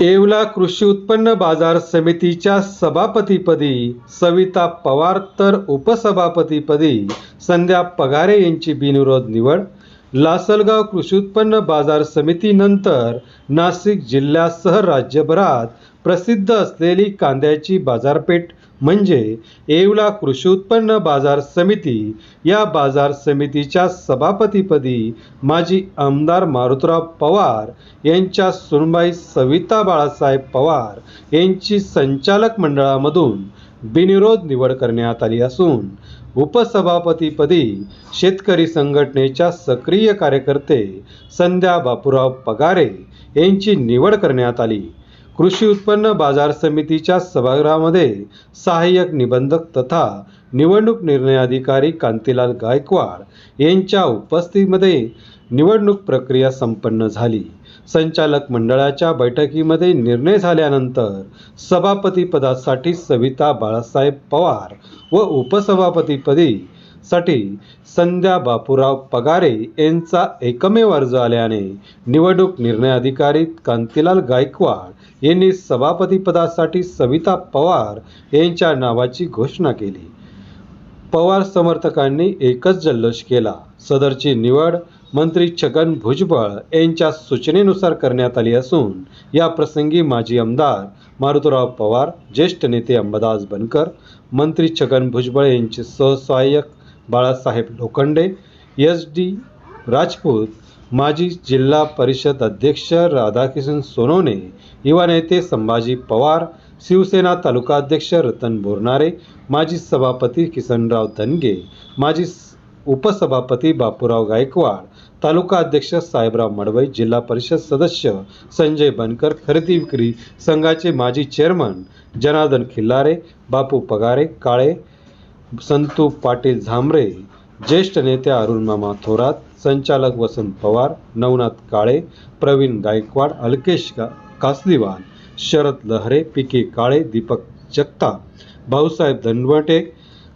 येवला कृषी उत्पन्न बाजार समितीच्या सभापतीपदी सविता पवार तर उपसभापतीपदी संध्या पगारे यांची बिनविरोध निवड. लासलगाव कृषी उत्पन्न बाजार समितीनंतर नाशिक जिल्ह्यासह राज्यभरात प्रसिद्ध असलेली कांद्याची बाजारपेठ म्हणजे येवला कृषी उत्पन्न बाजार समिती. या बाजार समितीच्या सभापतीपदी माजी आमदार मारुतराव पवार यांच्या सुनबाई सविता बाळासाहेब पवार यांची संचालक मंडळामधून बिनविरोध निवड करण्यात आली असून उपसभापतीपदी शेतकरी संघटनेच्या सक्रिय कार्यकर्ते संध्या बापूराव पगारे यांची निवड करण्यात आली. कृषी उत्पन्न बाजार समितीच्या सभागृहामध्ये सहाय्यक निबंधक तथा निवडणूक निर्णय अधिकारी कांतीलाल गायकवाड यांच्या उपस्थितीमध्ये निवडणूक प्रक्रिया संपन्न झाली. संचालक मंडळाच्या बैठकीमध्ये निर्णय झाल्यानंतर सभापतीपदासाठी सविता बाळासाहेब पवार व उपसभापतीपदी साठी संध्या बापूराव पगारे यांचा एकमेव अर्ज आल्याने निवडणूक निर्णय अधिकारी कांतीलाल गायकवाड यांनी सभापतीपदासाठी सविता पवार यांच्या नावाची घोषणा केली. पवार समर्थकांनी एकच जल्लोष केला. सदरची निवड मंत्री छगन भुजबळ यांच्या सूचनेनुसार करण्यात आली असून या प्रसंगी माजी आमदार मारुतराव पवार ज्येष्ठ नेते अंबादास बनकर मंत्री छगन भुजबळ यांचे सहसहाय्यक बाळासाहेब लोखंडे एस डी राजपूत माजी जिल्हा परिषद अध्यक्ष राधाकिशन सोनवणे युवा नेते संभाजी पवार शिवसेना तालुका अध्यक्ष रतन बोरनारे माजी सभापती किसनराव धनगे माजी उपसभापती बापूराव गायकवाड तालुका अध्यक्ष साहेबराव मडवई जिल्हा परिषद सदस्य संजय बनकर खरेदी विक्री संघाचे माजी चेअरमन जनार्दन खिल्लारे बापू पगारे काळे संतू पाटील झांबरे ज्येष्ठ नेते अरुणमामा थोरात संचालक वसंत पवार नवनाथ काळे प्रवीण गायकवाड अल्केश गा कासलीवाल शरद लहरे पी के काळे दीपक जगताप भाऊसाहेब धनवटे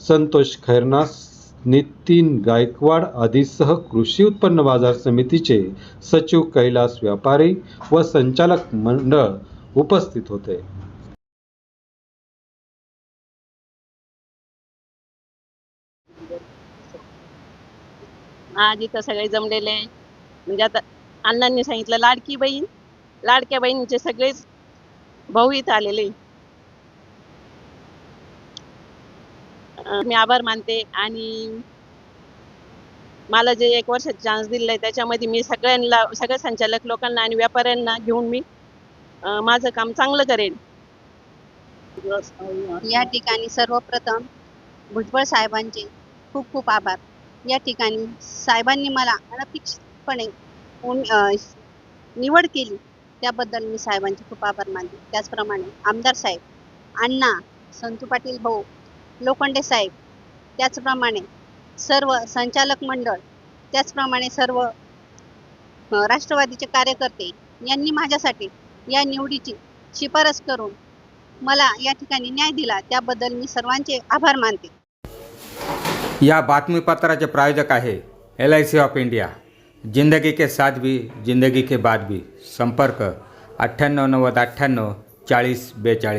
संतोष खैरनास नितीन गायकवाड आदीसह कृषी उत्पन्न बाजार समितीचे सचिव कैलास व्यापारी व संचालक मंडळ उपस्थित होते. आज इथं सगळे जमलेले आहे. म्हणजे आता अण्णांनी सांगितलं लाडकी बहीण लाडक्या बहिणीचे सगळेच भाऊ इथं आलेले मी आभार मानते आणि मला जे एक वर्षाचा चान्स दिलाय त्याच्यामध्ये मी सगळ्यांना सगळ्या संचालक लोकांना आणि व्यापाऱ्यांना घेऊन मी माझं काम चांगलं करेन. या ठिकाणी सर्वप्रथम भुजबळ साहेबांचे खूप खूप आभार. या ठिकाणी साहेबांनी मला अनपेक्षितपणे निवड केली त्याबद्दल मी साहेबांचे खूप आभार मानले त्याचप्रमाणे आमदार साहेब अण्णा संतू पाटील भाऊ लोखंडे साहेब त्याचप्रमाणे सर्व संचालक मंडळ त्याचप्रमाणे सर्व राष्ट्रवादीचे कार्यकर्ते यांनी माझ्यासाठी या निवडीची शिफारस करून मला या ठिकाणी न्याय दिला. त्याबद्दल मी सर्वांचे आभार मानते. या बातमीपत्राचे प्रायोजक आहे L I C of India. जिंदगी के साथ भी जिंदगी के बाद भी. संपर्क अठ्ठ्याण्णव नव्वद अठ्ठ्याण्णव चाळीस बेचाळीस.